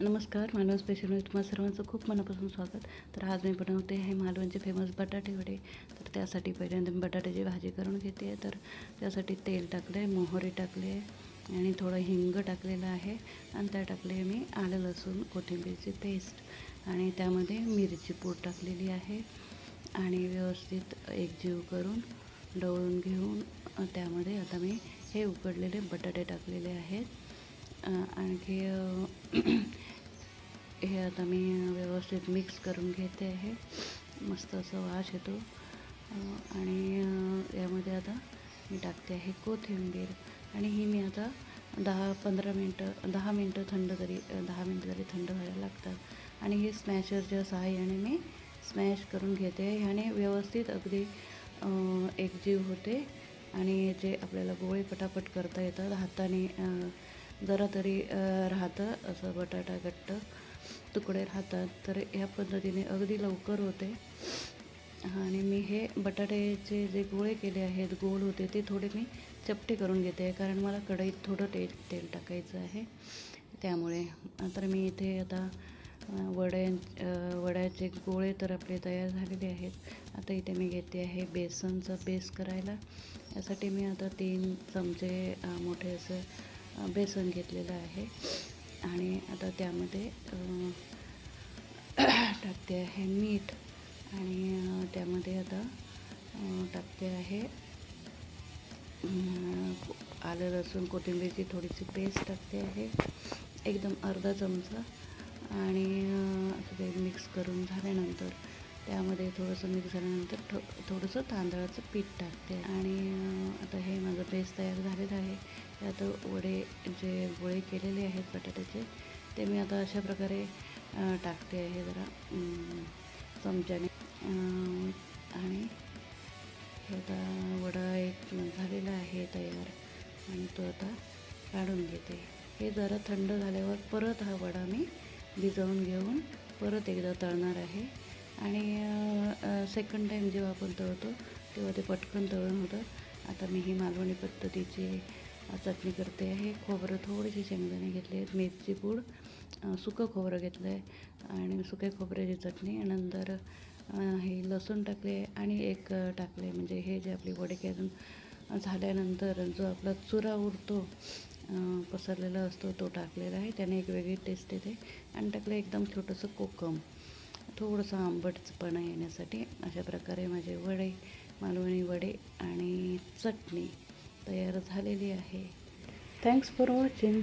नमस्कार मालवण स्पेशलमध्ये तुम्हाला सर्वांचं खूप मनापासून स्वागत. तर आज मी बनवते हे मालवणचे फेमस बटाटे वडे. तर त्यासाठी पहिल्यांदा मी बटाट्याची भाजी करून घेते. तर त्यासाठी तेल टाकलं आहे मोहरी टाकले आहे आणि थोडं हिंग टाकलेलं आहे. आणि त्या टाकले मी आलं लसूण कोथिंबीरची पेस्ट आणि त्यामध्ये मिरची पूड टाकलेली आहे. आणि व्यवस्थित एकजीव करून डवळून घेऊन त्यामध्ये आता मी हे उकडलेले बटाटे टाकलेले आहेत. आणखी हे आता मी व्यवस्थित मिक्स करून घेते आहे. मस्त असं वास येतो. आणि यामध्ये आता मी टाकते आहे कोथिंबीर. आणि ही मी आता दहा पंधरा मिनटं दहा मिनटं थंड तरी दहा मिनटं तरी थंड व्हायला लागतात. आणि हे स्मॅशरच्या सहाय्याने मी स्मॅश करून घेते ह्याने व्यवस्थित अगदी एकजीव होते. आणि जे आपल्याला गोळे पटापट करता येतात हाताने जरा तरी राहतं असं बटाटा घट्ट तुकडे राहतात. तर ह्या पद्धतीने अगदी लवकर होते. आणि मी हे बटाट्याचे जे गोळे केले आहेत गोल होते ते थोडे मी चपटे करून घेते आहे कारण मला कढईत थोडं तेल तेल टाकायचं आहे. त्यामुळे तर मी इथे आता वड्या वड्याचे गोळे तर आपले तयार झालेले आहेत. आता इथे मी घेते आहे बेसनचा बेस करायला. यासाठी मी आता तीन चमचे मोठे असं बेसन घेतलेलं आहे. आणि आता त्यामध्ये टाकते आहे मीठ. आणि त्यामध्ये आता टाकते आहे आलं लसूण कोथिंबीरची थोडीशी पेस्ट टाकते आहे. एकदम अर्धा चमचा. आणि असं ते मिक्स करून झाल्यानंतर त्यामध्ये थोडंसं मिक्स झाल्यानंतर थो थोडंसं तांदळाचं पीठ टाकते. आणि आता हे माझं पेस्ट तयार झालेलं आहे. त्यात वडे जे गोळे केलेले आहेत बटाट्याचे ते मी आता अशा प्रकारे टाकते आहे जरा चमच्याने. आणि आता वडा एक झालेला आहे तयार. आणि तो आता काढून घेते. हे जरा थंड झाल्यावर परत हा वडा मी भिजवून घेऊन परत एकदा तळणार आहे. आणि सेकंड टाईम जेव्हा आपण तळतो तेव्हा ते पटकन तळण होतं. आता मी ही मालवणी पद्धतीची चटणी करते आहे. खोबरं थोडीशी शेंगदाणे घेतले आहेत मेथीची पूड सुकं खोबरं घेतलं आहे. आणि सुक्या खोबऱ्याची चटणी नंतर हे लसूण टाकले आणि एक टाकले म्हणजे हे जे आपली वडे करून झाल्यानंतर जो आपला चुरा उरतो पसरलेला असतो तो टाकलेला आहे. त्याने एक वेगळी टेस्ट येते. आणि टाकलं एकदम छोटंसं कोकम. थोडंसं आंबटपणा येण्यासाठी अशा प्रकारे माझे वडे मालवणी वडे आणि चटणी तयार झालेली आहे. Thanks for watching